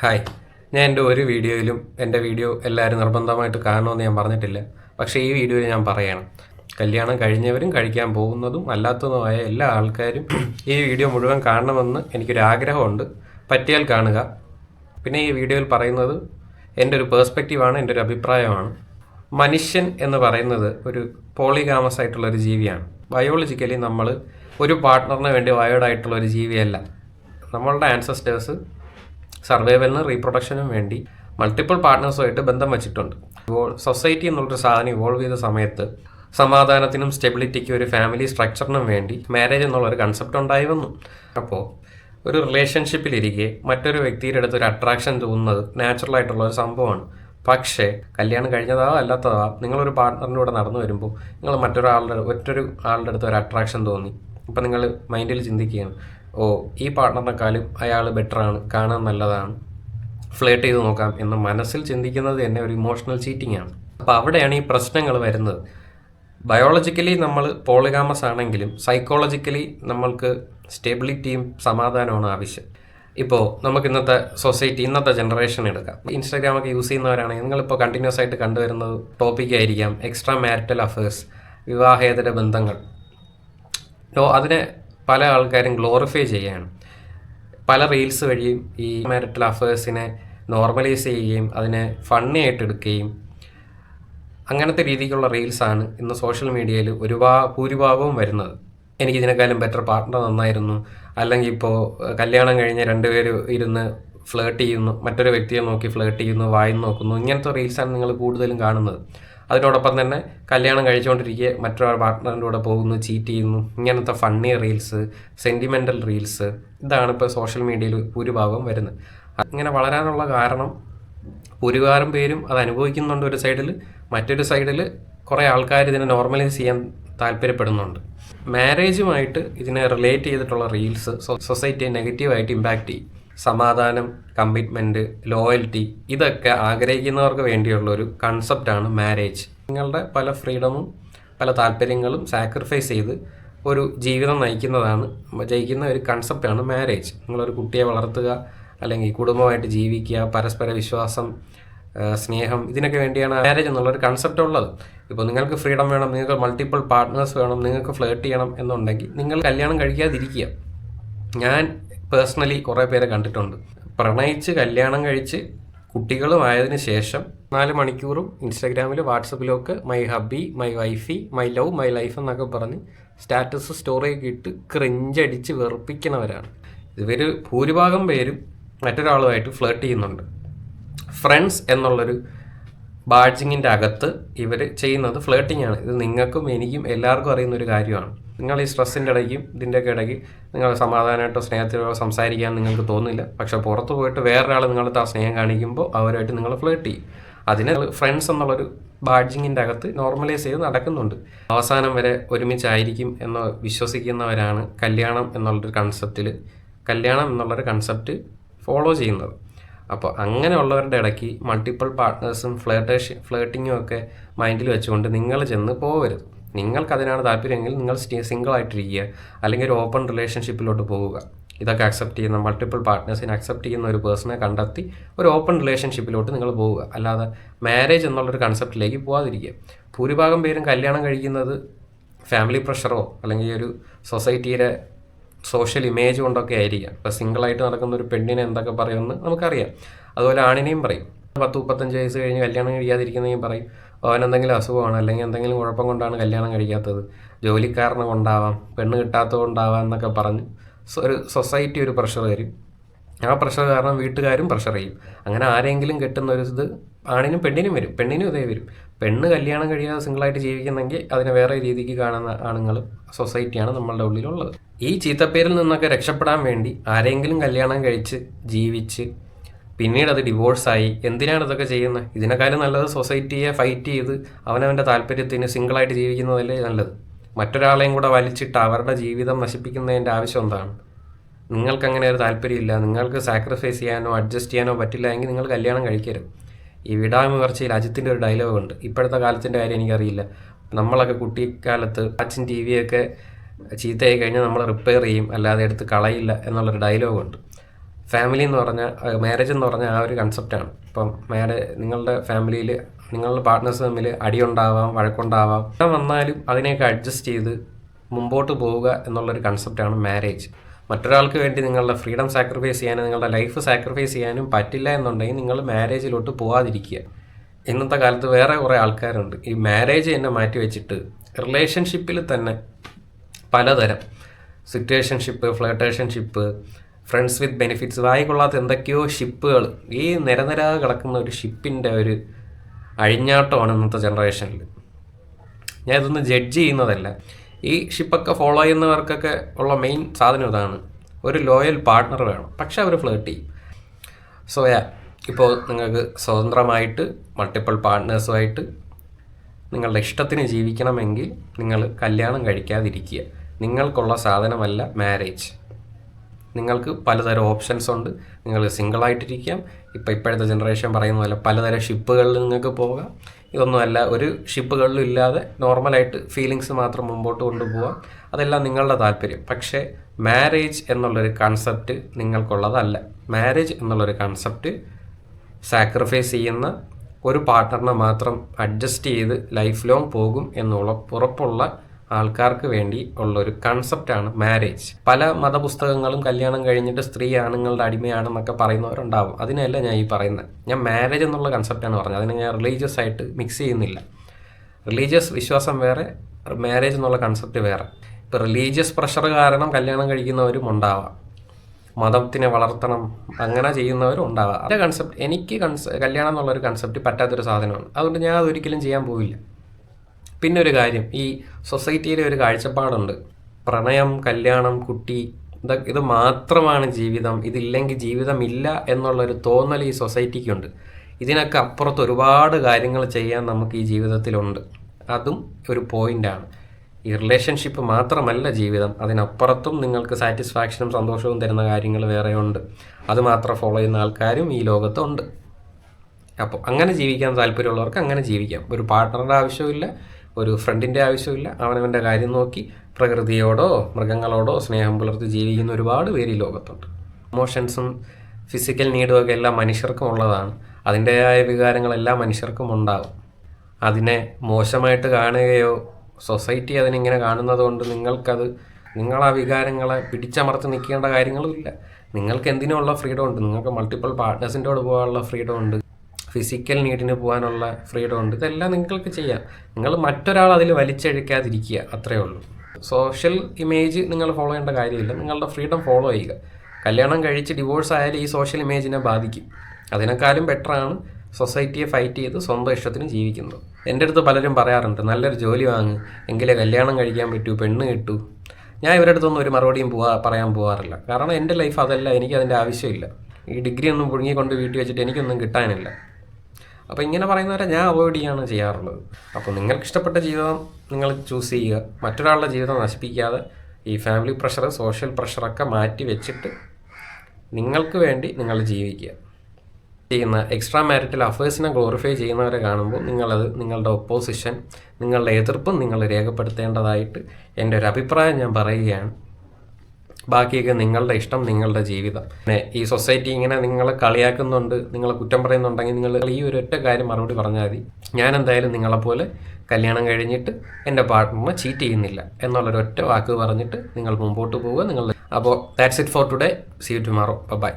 Hi ഞാൻ എന്റെ ഒരു വീഡിയോയിലും എന്റെ വീഡിയോ എല്ലാവരും നിർബന്ധമായിട്ട് കാണണമെന്ന് ഞാൻ പറഞ്ഞിട്ടില്ല. പക്ഷേ ഈ വീഡിയോയിൽ ഞാൻ പറയണം. കല്യാണം കഴിഞ്ഞവരും കഴിക്കാൻ പോകുന്നതും അല്ലാത്തതുമായ എല്ലാ ആൾക്കാരും ഈ വീഡിയോ മുഴുവൻ കാണണമെന്ന് എനിക്കൊരു ആഗ്രഹമുണ്ട് പറ്റിയാൽ കാണുക. പിന്നെ ഈ വീഡിയോയിൽ പറയുന്നത് എന്റെ ഒരു പേഴ്സ്പെക്റ്റീവാണ് എന്റെ ഒരു അഭിപ്രായമാണ്. മനുഷ്യൻ എന്ന് പറയുന്നത് ഒരു പോളിഗാമസ് ആയിട്ടുള്ള ഒരു ജീവിയാണ്. ബയോളജിക്കലി നമ്മൾ ഒരു പാർട്ട്ണറിന് വേണ്ടി വയോഡായിട്ടുള്ള ഒരു ജീവിയല്ല. നമ്മളുടെ ആൻസസ്റ്റേഴ്സ് സർവൈവലിനും റീപ്രൊഡക്ഷനും വേണ്ടി മൾട്ടിപ്പിൾ പാർട്ട്നേഴ്സുമായിട്ട് ബന്ധം വെച്ചിട്ടുണ്ട്. സൊസൈറ്റി എന്നുള്ളൊരു സാധനം ഇവോൾവ് ചെയ്ത സമയത്ത് സമാധാനത്തിനും സ്റ്റെബിലിറ്റിക്കും ഒരു ഫാമിലി സ്ട്രക്ചറിനും വേണ്ടി മാരേജ് എന്നുള്ളൊരു കൺസെപ്റ്റ് ഉണ്ടായി വന്നു. അപ്പോൾ ഒരു റിലേഷൻഷിപ്പിലിരിക്കെ മറ്റൊരു വ്യക്തിയുടെ അടുത്ത് ഒരു അട്രാക്ഷൻ തോന്നുന്നത് നാച്ചുറൽ ആയിട്ടുള്ള ഒരു സംഭവമാണ്. പക്ഷേ കല്യാണം കഴിഞ്ഞതാവാം അല്ലാത്തതാവാം നിങ്ങളൊരു പാർട്ട്ണറിന്റെ കൂടെ നടന്നു വരുമ്പോൾ നിങ്ങൾ മറ്റൊരാളുടെ മറ്റൊരു ആളുടെ അടുത്ത് ഒരു അട്രാക്ഷൻ തോന്നി. അപ്പം നിങ്ങൾ മൈൻഡിൽ ചിന്തിക്കുകയാണ് ഓ ഈ പാർട്ട്ണറിനെക്കാളും അയാൾ ബെറ്ററാണ് കാണാൻ നല്ലതാണ്. ഫ്ലേട്ട് ചെയ്ത് നോക്കാം എന്ന് മനസ്സിൽ ചിന്തിക്കുന്നത് തന്നെ ഒരു ഇമോഷണൽ ചീറ്റിംഗ് ആണ്. അപ്പോൾ അവിടെയാണ് ഈ പ്രശ്നങ്ങൾ വരുന്നത്. ബയോളജിക്കലി നമ്മൾ പോളിഗാമസ് ആണെങ്കിലും സൈക്കോളജിക്കലി നമ്മൾക്ക് സ്റ്റെബിലിറ്റിയും സമാധാനമാണ് ആവശ്യം. ഇപ്പോൾ നമുക്ക് ഇന്നത്തെ സൊസൈറ്റി ഇന്നത്തെ ജനറേഷൻ എടുക്കാം. ഇൻസ്റ്റാഗ്രാമൊക്കെ യൂസ് ചെയ്യുന്നവരാണെങ്കിൽ നിങ്ങളിപ്പോൾ കണ്ടിന്യൂസ് ആയിട്ട് കണ്ടുവരുന്ന ടോപ്പിക് ആയിരിക്കാം. എക്സ്ട്രാ മാരിറ്റൽ അഫേഴ്സ് വിവാഹേതര ബന്ധങ്ങൾ. അതിനെ പല ആൾക്കാരും ഗ്ലോറിഫൈ ചെയ്യുകയാണ്. പല റീൽസ് വഴിയും ഈ മാരിറ്റൽ അഫേഴ്സിനെ നോർമലൈസ് ചെയ്യുകയും അതിനെ ഫണ്ണി ആയിട്ട് എടുക്കുകയും അങ്ങനത്തെ രീതിക്കുള്ള റീൽസാണ് ഇന്ന് സോഷ്യൽ മീഡിയയിൽ ഒരുപാ ഭൂരിഭാഗവും വരുന്നത്. എനിക്ക് ഇതിനേക്കാളും ബെറ്റർ പാർട്ട്ണർ നന്നായിരുന്നു. അല്ലെങ്കിൽ ഇപ്പോൾ കല്യാണം കഴിഞ്ഞ് രണ്ടുപേരും ഇരുന്ന് ഫ്ലേർട്ട് ചെയ്യുന്നു മറ്റൊരു വ്യക്തിയെ നോക്കി ഫ്ലേർട്ട് ചെയ്യുന്നു വായി നോക്കുന്നു ഇങ്ങനത്തെ റീൽസാണ് നിങ്ങൾ കൂടുതലും കാണുന്നത്. അതിനോടൊപ്പം തന്നെ കല്യാണം കഴിച്ചുകൊണ്ടിരിക്കുക മറ്റൊരു പാർട്ട്ണറിന്റെ കൂടെ പോകുന്നു ചീറ്റ് ചെയ്യുന്നു. ഇങ്ങനത്തെ ഫണ്ണി റീൽസ് സെന്റിമെന്റൽ റീൽസ് ഇതാണ് ഇപ്പോൾ സോഷ്യൽ മീഡിയയിൽ ഭൂരിഭാഗം വരുന്നത്. അങ്ങനെ വളരാനുള്ള കാരണം ഭൂരിഭാഗം പേരും അത് അനുഭവിക്കുന്നുണ്ട് ഒരു സൈഡിൽ മറ്റൊരു സൈഡിൽ കുറേ ആൾക്കാർ ഇതിനെ നോർമലൈസ് ചെയ്യാൻ താല്പര്യപ്പെടുന്നുണ്ട്. മാരേജുമായിട്ട് ഇതിനെ റിലേറ്റ് ചെയ്തിട്ടുള്ള റീൽസ് സൊസൈറ്റിയെ നെഗറ്റീവായിട്ട് ഇമ്പാക്റ്റ് ചെയ്യും. സമാധാനം കമ്മിറ്റ്മെന്റ് ലോയൽറ്റി ഇതൊക്കെ ആഗ്രഹിക്കുന്നവർക്ക് വേണ്ടിയുള്ള ഒരു കൺസെപ്റ്റാണ് മാരേജ് നിങ്ങളുടെ പല ഫ്രീഡമും പല താല്പര്യങ്ങളും സാക്രിഫൈസ് ചെയ്ത് ഒരു ജീവിതം നയിക്കുന്നതാണ് ജയിക്കുന്ന ഒരു കൺസെപ്റ്റാണ് മാരേജ് നിങ്ങളൊരു കുട്ടിയെ വളർത്തുക അല്ലെങ്കിൽ കുടുംബമായിട്ട് ജീവിക്കുക പരസ്പര വിശ്വാസം സ്നേഹം ഇതിനൊക്കെ വേണ്ടിയാണ് മാരേജ് എന്നുള്ളൊരു കൺസെപ്റ്റ് ഉള്ളത്. ഇപ്പോൾ നിങ്ങൾക്ക് ഫ്രീഡം വേണം നിങ്ങൾക്ക് മൾട്ടിപ്പിൾ പാർട്ട്നേഴ്സ് വേണം നിങ്ങൾക്ക് ഫ്ലേർട്ട് ചെയ്യണം എന്നുണ്ടെങ്കിൽ നിങ്ങൾ കല്യാണം കഴിക്കാതിരിക്കുക. ഞാൻ പേഴ്സണലി കുറേ പേരെ കണ്ടിട്ടുണ്ട്. പ്രണയിച്ച് കല്യാണം കഴിച്ച് കുട്ടികളുമായതിനു ശേഷം നാല് മണിക്കൂറും ഇൻസ്റ്റാഗ്രാമിലും വാട്സപ്പിലും ഒക്കെ my hubby my wifey my love my life എന്നൊക്കെ പറഞ്ഞ് സ്റ്റാറ്റസ് സ്റ്റോറിയൊക്കെ ഇട്ട് ക്രിഞ്ചടിച്ച് വെറുപ്പിക്കുന്നവരാണ് ഇവർ ഭൂരിഭാഗം പേരും മറ്റൊരാളുമായിട്ട് ഫ്ലേർട്ട് ചെയ്യുന്നുണ്ട്. ഫ്രണ്ട്സ് എന്നുള്ളൊരു ബാഡ്ജിങ്ങിന്റെ അകത്ത് ഇവർ ചെയ്യുന്നത് ഫ്ലേട്ടിംഗ് ആണ്. ഇത് നിങ്ങൾക്കും എനിക്കും എല്ലാവർക്കും അറിയുന്ന ഒരു കാര്യമാണ്. നിങ്ങൾ ഈ സ്ട്രെസ്സിന്റെ ഇടയ്ക്കും ഇതിന്റെയൊക്കെ ഇടയ്ക്ക് നിങ്ങൾ സമാധാനമായിട്ടോ സ്നേഹത്തിലോ സംസാരിക്കാൻ നിങ്ങൾക്ക് തോന്നില്ല. പക്ഷേ പുറത്ത് പോയിട്ട് വേറൊരാൾ നിങ്ങളുടെ ആ സ്നേഹം കാണിക്കുമ്പോൾ അവരുമായിട്ട് നിങ്ങൾ ഫ്ലേട്ട് ചെയ്യും. അതിന് ഫ്രണ്ട്സ് എന്നുള്ളൊരു ബാഡ്ജിങ്ങിന്റെ അകത്ത് നോർമലൈസ് ചെയ്ത് നടക്കുന്നുണ്ട്. അവസാനം വരെ ഒരുമിച്ചായിരിക്കും എന്ന് വിശ്വസിക്കുന്നവരാണ് കല്യാണം എന്നുള്ളൊരു കൺസെപ്റ്റിൽ കല്യാണം എന്നുള്ളൊരു കൺസെപ്റ്റ് ഫോളോ ചെയ്യുന്നത്. അപ്പോൾ അങ്ങനെയുള്ളവരുടെ ഇടയ്ക്ക് മൾട്ടിപ്പിൾ പാർട്ട്നേഴ്സും ഫ്ലേട്ടേഷൻ ഫ്ലേട്ടിങ്ങും ഒക്കെ മൈൻഡിൽ വെച്ചുകൊണ്ട് നിങ്ങൾ ചെന്ന് പോകരുത് നിങ്ങൾക്ക് അതിനാണ് താല്പര്യമെങ്കിൽ നിങ്ങൾ സിംഗിൾ ആയിട്ടിരിക്കുക അല്ലെങ്കിൽ ഒരു ഓപ്പൺ റിലേഷൻഷിപ്പിലോട്ട് പോവുക. ഇതൊക്കെ അക്സെപ്റ്റ് ചെയ്യുന്ന മൾട്ടിപ്പിൾ പാർട്ട്നേഴ്സിനെ അക്സെപ്റ്റ് ചെയ്യുന്ന ഒരു പേഴ്സണെ കണ്ടെത്തി ഒരു ഓപ്പൺ റിലേഷൻഷിപ്പിലോട്ട് നിങ്ങൾ പോവുക. അല്ലാതെ മാരേജ് എന്നുള്ളൊരു കൺസെപ്റ്റിലേക്ക് പോകാതിരിക്കുക ഭൂരിഭാഗം പേരും കല്യാണം കഴിക്കുന്നത് ഫാമിലി പ്രഷറോ അല്ലെങ്കിൽ ഒരു സൊസൈറ്റിയുടെ സോഷ്യൽ ഇമേജ് കൊണ്ടൊക്കെ ആയിരിക്കാം. ഇപ്പോൾ സിംഗിളായിട്ട് നടക്കുന്ന ഒരു പെണ്ണിനെ എന്തൊക്കെ പറയുമെന്ന് നമുക്കറിയാം. അതുപോലെ ആണിനെയും പറയും. പത്ത് മുപ്പത്തഞ്ച് വയസ്സ് കഴിഞ്ഞ് കല്യാണം കഴിക്കാതിരിക്കുന്നതെയും പറയും. അവൻ എന്തെങ്കിലും അസുഖമാണ്? അല്ലെങ്കിൽ എന്തെങ്കിലും കുഴപ്പം കൊണ്ടാണ് കല്യാണം കഴിക്കാത്തത്? ജോലിക്കാരനെ കൊണ്ടാവാം പെണ്ണ് കിട്ടാത്തത് കൊണ്ടാവാം എന്നൊക്കെ പറഞ്ഞ് ഒരു സൊസൈറ്റി ഒരു പ്രഷർ തരും ആ പ്രഷർ കാരണം വീട്ടുകാരും പ്രഷർ ചെയ്യും. അങ്ങനെ ആരെങ്കിലും കെട്ടുന്ന ഒരു ഇത് ആണിനും പെണ്ണിനും വരും. പെണ്ണിനും ഇതേ വരും. പെണ്ണ് കല്യാണം കഴിയാതെ സിംഗിളായിട്ട് ജീവിക്കുന്നെങ്കിൽ അതിനെ വേറെ രീതിക്ക് കാണുന്ന ആണുങ്ങളും സൊസൈറ്റിയാണ് നമ്മളുടെ ഉള്ളിലുള്ളത്. ഈ ചീത്തപ്പേരിൽ നിന്നൊക്കെ രക്ഷപ്പെടാൻ വേണ്ടി ആരെങ്കിലും കല്യാണം കഴിച്ച് ജീവിച്ച് പിന്നീട് അത് ഡിവോഴ്സായി എന്തിനാണ് ഇതൊക്കെ ചെയ്യുന്നത്? ഇതിനേക്കാളും നല്ലത് സൊസൈറ്റിയെ ഫൈറ്റ് ചെയ്ത് അവനവന്റെ താല്പര്യത്തിന് സിംഗിളായിട്ട് ജീവിക്കുന്നതല്ലേ നല്ലത്? മറ്റൊരാളെയും കൂടെ വലിച്ചിട്ട് അവരുടെ ജീവിതം നശിപ്പിക്കുന്നതിന്റെ ആവശ്യം എന്താണ്? നിങ്ങൾക്ക് അങ്ങനെ ഒരു താല്പര്യമില്ല. നിങ്ങൾക്ക് സാക്രിഫൈസ് ചെയ്യാനോ അഡ്ജസ്റ്റ് ചെയ്യാനോ പറ്റില്ല എങ്കിൽ നിങ്ങൾ കല്യാണം കഴിക്കരുത്. ഈ വിടാമുകർച്ചയിൽ അജിത്തിന്റെ ഒരു ഡയലോഗ് ഉണ്ട്. ഇപ്പോഴത്തെ കാലത്തിന്റെ കാര്യം എനിക്കറിയില്ല. നമ്മളൊക്കെ കുട്ടിക്കാലത്ത് അച്ഛൻ ടി വിയൊക്കെ ചീത്തയായി കഴിഞ്ഞാൽ നമ്മൾ റിപ്പയർ ചെയ്യും അല്ലാതെ എടുത്ത് കളയില്ല എന്നുള്ളൊരു ഡയലോഗുണ്ട് ഫാമിലി എന്ന് പറഞ്ഞാൽ മാരേജ് എന്ന് പറഞ്ഞാൽ ആ ഒരു കൺസെപ്റ്റാണ് ഇപ്പം മാരേജ് നിങ്ങളുടെ ഫാമിലിയിൽ നിങ്ങളുടെ പാർട്ട്നേഴ്സ് തമ്മിൽ അടിയുണ്ടാവാം വഴക്കുണ്ടാവാം. എല്ലാം വന്നാലും അതിനെയൊക്കെ അഡ്ജസ്റ്റ് ചെയ്ത് മുമ്പോട്ട് പോവുക എന്നുള്ളൊരു കൺസെപ്റ്റാണ് മാരേജ് മറ്റൊരാൾക്ക് വേണ്ടി നിങ്ങളുടെ ഫ്രീഡം സാക്രിഫൈസ് ചെയ്യാനും നിങ്ങളുടെ ലൈഫ് സാക്രിഫൈസ് ചെയ്യാനും പറ്റില്ല എന്നുണ്ടെങ്കിൽ നിങ്ങൾ മാരേജിലോട്ട് പോകാതിരിക്കുക ഇന്നത്തെ കാലത്ത് വേറെ കുറേ ആൾക്കാരുണ്ട്. ഈ മാരേജ് തന്നെ മാറ്റി വെച്ചിട്ട് റിലേഷൻഷിപ്പിൽ തന്നെ പലതരം situationship flirtationship friends with benefits വായിക്കൊള്ളാത്ത എന്തൊക്കെയോ ഷിപ്പുകൾ ഈ നിരനിരാതെ കിടക്കുന്ന ഒരു ഷിപ്പിന്റെ ഒരു അഴിഞ്ഞാട്ടമാണ് ഇന്നത്തെ ജനറേഷനിൽ ഞാൻ ഇതൊന്നും ജഡ്ജ് ചെയ്യുന്നതല്ല. ഈ ഷിപ്പൊക്കെ ഫോളോ ചെയ്യുന്നവർക്കൊക്കെ ഉള്ള മെയിൻ സാധനം ഇതാണ്. ഒരു ലോയൽ പാർട്ട്ണർ വേണം. പക്ഷെ അവർ ഫ്ലേർട്ട് ചെയ്യും. സോ യാ ഇപ്പോൾ നിങ്ങൾക്ക് സ്വതന്ത്രമായിട്ട് മൾട്ടിപ്പിൾ പാർട്ട്നേഴ്സുമായിട്ട് നിങ്ങളുടെ ഇഷ്ടത്തിന് ജീവിക്കണമെങ്കിൽ നിങ്ങൾ കല്യാണം കഴിക്കാതിരിക്കുക. നിങ്ങൾക്കുള്ള സാധനമല്ല മാരേജ് നിങ്ങൾക്ക് പലതരം ഓപ്ഷൻസ് ഉണ്ട്. നിങ്ങൾ സിംഗിളായിട്ടിരിക്കാം ഇപ്പോൾ ഇപ്പോഴത്തെ ജനറേഷൻ പറയുന്ന പോലെ പലതരം ഷിപ്പുകളിൽ നിങ്ങൾക്ക് പോകാം. ഇതൊന്നുമല്ല ഒരു ഷിപ്പുകളിലും ഇല്ലാതെ നോർമലായിട്ട് ഫീലിങ്സ് മാത്രം മുമ്പോട്ട് കൊണ്ടുപോകാം അതെല്ലാം നിങ്ങളുടെ താല്പര്യം. പക്ഷേ മാരേജ് എന്നുള്ളൊരു കൺസെപ്റ്റ് നിങ്ങൾക്കുള്ളതല്ല. മാരേജ് എന്നുള്ളൊരു കൺസെപ്റ്റ് സാക്രിഫൈസ് ചെയ്യുന്ന ഒരു പാർട്ട്ണറിനെ മാത്രം അഡ്ജസ്റ്റ് ചെയ്ത് ലൈഫ് ലോങ് പോകും എന്നുള്ള ഉറപ്പുള്ള ആൾക്കാർക്ക് വേണ്ടി ഉള്ള ഉള്ളൊരു കൺസെപ്റ്റാണ് മാരേജ് പല മതപുസ്തകങ്ങളും കല്യാണം കഴിഞ്ഞിട്ട് സ്ത്രീ ആണുങ്ങളുടെ അടിമയാണെന്നൊക്കെ പറയുന്നവരുണ്ടാവും. അതിനല്ല ഞാൻ ഈ പറയുന്നത് ഞാൻ മാരേജ് എന്നുള്ള കൺസെപ്റ്റാണ് പറഞ്ഞത്. അതിനെ ഞാൻ റിലീജിയസ് ആയിട്ട് മിക്സ് ചെയ്യുന്നില്ല. റിലീജിയസ് വിശ്വാസം വേറെ മാരേജ് എന്നുള്ള കൺസെപ്റ്റ് വേറെ. ഇപ്പോൾ റിലീജിയസ് പ്രഷർ കാരണം കല്യാണം കഴിക്കുന്നവരും ഉണ്ടാവാം. മതത്തിനെ വളർത്തണം അങ്ങനെ ചെയ്യുന്നവരും ഉണ്ടാവാം. അതിന്റെ കൺസെപ്റ്റ് എനിക്ക് കൺസെ കല്യാണം എന്നുള്ളൊരു കൺസെപ്റ്റ് പറ്റാത്തൊരു സാധനമാണ്. അതുകൊണ്ട് ഞാൻ അതൊരിക്കലും ചെയ്യാൻ പോവില്ല. പിന്നെ ഒരു കാര്യം ഈ സൊസൈറ്റിയിലെ ഒരു കാഴ്ചപ്പാടുണ്ട്. പ്രണയം കല്യാണം കുട്ടി ഇത് ഇത് മാത്രമാണ് ജീവിതം. ഇതില്ലെങ്കിൽ ജീവിതമില്ല എന്നുള്ളൊരു തോന്നൽ ഈ സൊസൈറ്റിക്കുണ്ട്. ഇതിനൊക്കെ അപ്പുറത്ത് ഒരുപാട് കാര്യങ്ങൾ ചെയ്യാൻ നമുക്ക് ഈ ജീവിതത്തിലുണ്ട്. അതും ഒരു പോയിന്റാണ്. ഈ റിലേഷൻഷിപ്പ് മാത്രമല്ല ജീവിതം. അതിനപ്പുറത്തും നിങ്ങൾക്ക് സാറ്റിസ്ഫാക്ഷനും സന്തോഷവും തരുന്ന കാര്യങ്ങൾ വേറെയുണ്ട്. അത് മാത്രം ഫോളോ ചെയ്യുന്ന ആൾക്കാരും ഈ ലോകത്തുണ്ട്. അപ്പോൾ അങ്ങനെ ജീവിക്കാൻ താല്പര്യമുള്ളവർക്ക് അങ്ങനെ ജീവിക്കാം. ഒരു പാർട്ട്ണറുടെ ആവശ്യമില്ല ഒരു ഫ്രണ്ടിന്റെ ആവശ്യമില്ല. അവനവന്റെ കാര്യം നോക്കി പ്രകൃതിയോടോ മൃഗങ്ങളോടോ സ്നേഹം പുലർത്തി ജീവിക്കുന്ന ഒരുപാട് പേര് ഈ ലോകത്തുണ്ട്. ഇമോഷൻസും ഫിസിക്കൽ നീഡും ഒക്കെ എല്ലാ മനുഷ്യർക്കും ഉള്ളതാണ്. അതിന്റെതായ വികാരങ്ങൾ മനുഷ്യർക്കും ഉണ്ടാകും അതിനെ മോശമായിട്ട് കാണുകയോ സൊസൈറ്റി അതിനിങ്ങനെ കാണുന്നത് കൊണ്ട് നിങ്ങൾക്കത് നിങ്ങൾ ആ വികാരങ്ങളെ പിടിച്ചമർത്തി നിൽക്കേണ്ട കാര്യങ്ങളുമില്ല നിങ്ങൾക്ക് എന്തിനുള്ള ഫ്രീഡം ഉണ്ട്? നിങ്ങൾക്ക് മൾട്ടിപ്പിൾ പാർട്ട്നേഴ്സിന്റെ കൂടെ പോകാനുള്ള ഫ്രീഡം ഉണ്ട്. ഫിസിക്കൽ നീഡിന് പോകാനുള്ള ഫ്രീഡം ഉണ്ട്. ഇതെല്ലാം നിങ്ങൾക്ക് ചെയ്യാം. നിങ്ങൾ മറ്റൊരാൾ അതിൽ വലിച്ചഴിക്കാതിരിക്കുക അത്രയേ ഉള്ളൂ. സോഷ്യൽ ഇമേജ് നിങ്ങൾ ഫോളോ ചെയ്യേണ്ട കാര്യമില്ല. നിങ്ങളുടെ ഫ്രീഡം ഫോളോ ചെയ്യുക. കല്യാണം കഴിച്ച് ഡിവോഴ്സ് ആയാലും ഈ സോഷ്യൽ ഇമേജിനെ ബാധിക്കും. അതിനേക്കാളും ബെറ്ററാണ് സൊസൈറ്റിയെ ഫൈറ്റ് ചെയ്ത് സ്വന്തം ഇഷ്ടത്തിന് ജീവിക്കുന്നത്. എന്റെ അടുത്ത് പലരും പറയാറുണ്ട് നല്ലൊരു ജോലി വാങ്ങി. എങ്കിലേ കല്യാണം കഴിക്കാൻ പറ്റൂ പെണ്ണ് കിട്ടൂ. ഞാൻ ഇവരുടെ അടുത്തൊന്നും ഒരു മറുപടിയും പോവാ പറയാൻ പോകാറില്ല കാരണം എന്റെ ലൈഫ് അതല്ല എനിക്ക് അതിന്റെ ആവശ്യമില്ല. ഈ ഡിഗ്രി ഒന്നും പുഴുങ്ങിക്കൊണ്ട് വീട്ടിൽ വെച്ചിട്ട് എനിക്കൊന്നും കിട്ടാനില്ല. അപ്പോൾ ഇങ്ങനെ പറയുന്നവരെ ഞാൻ അവോയ്ഡ് ചെയ്യാണ് ചെയ്യാറുള്ളത്. അപ്പോൾ നിങ്ങൾക്ക് ഇഷ്ടപ്പെട്ട ജീവിതം നിങ്ങൾ ചൂസ് ചെയ്യുക. മറ്റൊരാളുടെ ജീവിതം നശിപ്പിക്കാതെ ഈ ഫാമിലി പ്രഷർ സോഷ്യൽ പ്രഷറൊക്കെ മാറ്റി വെച്ചിട്ട് നിങ്ങൾക്ക് വേണ്ടി നിങ്ങൾ ജീവിക്കുക. ചെയ്യുന്ന എക്സ്ട്രാ മാരിറ്റൽ അഫേഴ്സിനെ ഗ്ലോറിഫൈ ചെയ്യുന്നവരെ കാണുമ്പോൾ നിങ്ങളത് നിങ്ങളുടെ ഒപ്പോസിഷൻ നിങ്ങളുടെ എതിർപ്പും നിങ്ങൾ രേഖപ്പെടുത്തേണ്ടതായിട്ട് എന്റെ ഒരു അഭിപ്രായം ഞാൻ പറയുകയാണ്. ബാക്കിയൊക്കെ നിങ്ങളുടെ ഇഷ്ടം നിങ്ങളുടെ ജീവിതം. പിന്നെ ഈ സൊസൈറ്റി ഇങ്ങനെ നിങ്ങളെ കളിയാക്കുന്നുണ്ട് നിങ്ങളെ കുറ്റം പറയുന്നുണ്ടെങ്കിൽ നിങ്ങൾ ഈ ഒരു ഒറ്റ കാര്യം മറുപടി പറഞ്ഞാൽ മതി. ഞാൻ എന്തായാലും നിങ്ങളെപ്പോലെ കല്യാണം കഴിഞ്ഞിട്ട് എന്റെ പാർട്ട്ണറിനെ ചീറ്റ് ചെയ്യുന്നില്ല എന്നുള്ളൊരു ഒറ്റ വാക്ക് പറഞ്ഞിട്ട് നിങ്ങൾ മുമ്പോട്ട് പോവുക. നിങ്ങളുടെ അപ്പോൾ that's it for today see tomorrow bye